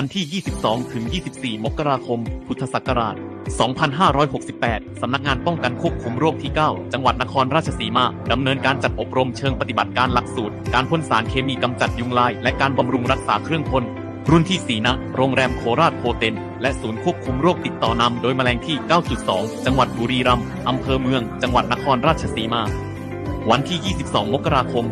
วันที่ 22 ถึง 24 มกราคม พุทธศักราช 2568 สำนักงานป้องกันควบคุมโรคที่ 9 จังหวัดนครราชสีมา ดำเนินการจัดอบรมเชิงปฏิบัติการหลักสูตร การพ่นสารเคมีกำจัดยุงลาย และการบำรุงรักษาเครื่องพ่นรุ่นที่4ณโรงแรมโคราชโพเทนและศูนย์ควบคุมโรคติดต่อนำโดยแมลงที่ 9.2 จังหวัดบุรีรัมย์อำเภอเมือง จังหวัดนครราชสีมา วันที่ 22 มกราคม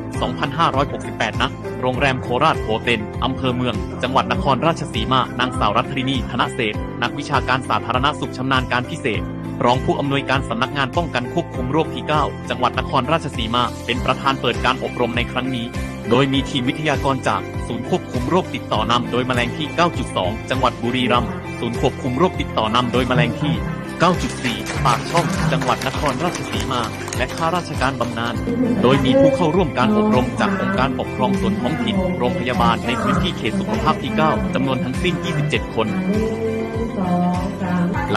2568ณโรงแรมโคราชโฮเทลอำเภอเมือง จังหวัดนครราชสีมา นางสาวรัตรินีธนเศษ นักวิชาการสาธารณสุขชำนาญการพิเศษ รองผู้อำนวยการสำนักงานป้องกันควบคุมโรคที่ 9 จังหวัดนครราชสีมา เป็นประธานเปิดการอบรมในครั้งนี้ โดยมีทีมวิทยากรจาก ศูนย์ควบคุมโรคติดต่อนำโดยแมลงที่ 9.2 จังหวัดบุรีรัมย์ ศูนย์ควบคุมโรคติดต่อนำโดยแมลงที่ 9.4 ปากช่อง จังหวัดนครราชสีมา และข้าราชการบำนาญ โดยมีผู้เข้าร่วมการอบรมจากองค์การปกครองส่วนท้องถิ่น โรงพยาบาลในพื้นที่เขตสุขภาพที่ 9จำนวนทั้งสิ้น 27 คน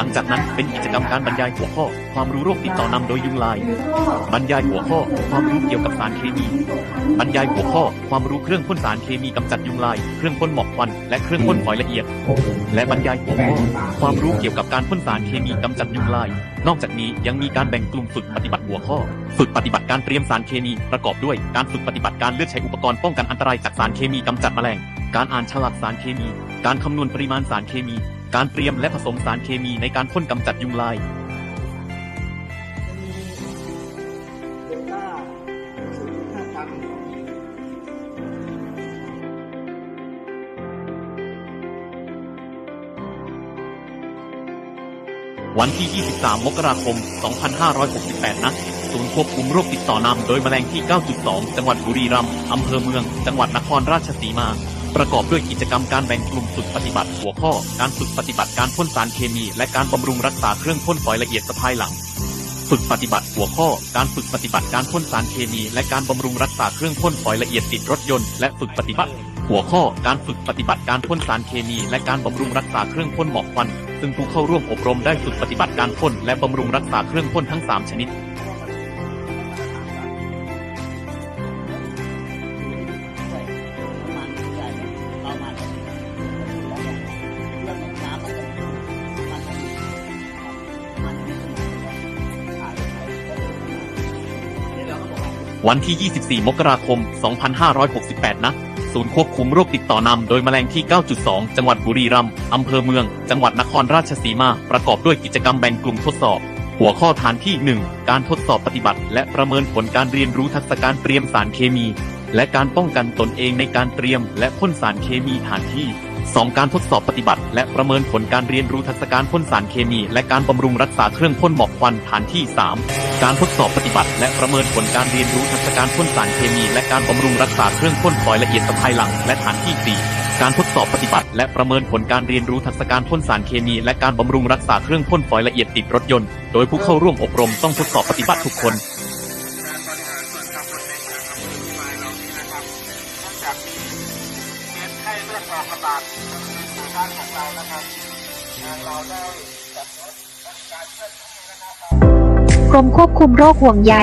งจากนั้นเป็นกิจกรรมการบรรยายหัวข้อ ความรู้โรคติดต่อนำโดยยุงลาย บรรยายหัวข้อ ความรู้เกี่ยวกับสารเคมี บรรยายหัวข้อ ความรู้เครื่องพ่นสารเคมีกำจัดยุงลาย เครื่องพ่นหมอกควันและเครื่องพ่นฝอยละเอียด และบรรยายหัวข้อ ความรู้เกี่ยวกับการพ่นสารเคมีกำจัดยุงลาย นอกจากนี้ยังมีการแบ่งกลุ่มฝึกปฏิบัติหัวข้อ ฝึกปฏิบัติการเตรียมสารเคมี ประกอบด้วยการฝึกปฏิบัติการเลือกใช้อุปกรณ์ป้องกันอันตรายจากสารเคมีกำจัดแมลง การอ่านฉลากสารเคมี การคำนวณปริมาณสารเคมี การเตรียมและผสมสารเคมีในการพ่นกำจัดยุงลายเดลต้า0.5ตัน วันที่ 23 มกราคม 2568 นะศูนย์ควบคุมโรคติดต่อนำโดยแมลงที่ 9.2 จังหวัดบุรีรัมย์อำเภอเมือง จังหวัดนครราชสีมา ประกอบด้วยกิจกรรมการแบ่งกลุ่มฝึกปฏิบัติหัวข้อ การฝึกปฏิบัติการพ่นสารเคมี และการบำรุงรักษาเครื่องพ่นฝอยละเอียดสะพายหลัง ฝึกปฏิบัติหัวข้อ การฝึกปฏิบัติการพ่นสารเคมี และการบำรุงรักษาเครื่องพ่นฝอยละเอียดติดรถยนต์และฝึกปฏิบัติ หัวข้อ การฝึกปฏิบัติการพ่นสารเคมี และการบำรุงรักษาเครื่องพ่นหมอกควันซึ่งผู้เข้าร่วมอบรมได้ฝึกปฏิบัติการพ่นและบำรุงรักษาเครื่องพ่นทั้ง 3 ชนิด วันที่ 24 มกราคม 2568 นะ ศูนย์ควบคุมโรคติดต่อนำโดยแมลงที่ 9.2 จังหวัดบุรีรัมย์อำเภอเมือง จังหวัดนครราชสีมา ประกอบด้วยกิจกรรมแบ่งกลุ่มทดสอบ หัวข้อฐานที่ 1 การทดสอบปฏิบัติ และประเมินผลการเรียนรู้ทักษะการเตรียมสารเคมี และการป้องกันตนเองในการเตรียม และพ่นสารเคมีฐานที่ 2 การทดสอบปฏิบัติ และประเมินผลการเรียนรู้ทักษะการพ่นสารเคมี และการบำรุงรักษาเครื่องพ่นหมอกควันฐานที่ 3 การทดสอบปฏิบัติ และประเมินผลการเรียนรู้ทักษะการพ่นสารเคมี และการบำรุงรักษาเครื่องพ่นฝอยละเอียดสะพายหลัง และฐานที่ 4การทดสอบปฏิบัติ และประเมินผลการเรียนรู้ทักษะการพ่นสารเคมี และการบำรุงรักษาเครื่องพ่นฝอยละเอียดติดรถยนต์ โดยผู้เข้าร่วมอบรมต้องทดสอบปฏิบัติทุกคน การบริหารส่วนตำบลในเมืองอำเภอพิมายเรานี้นะครับนอกจากมี ให้เลือดออกระบาดในด้านของเรานะครับทางเราได้จัดรถการเคลื่อนที่นะครับกรมควบคุมโรคห่วงใย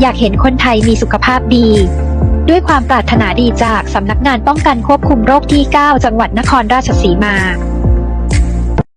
อยากเห็นคนไทยมีสุขภาพดี ด้วยความปรารถนาดีจากสำนักงานป้องกันควบคุมโรคที่ 9 จังหวัดนครราชสีมา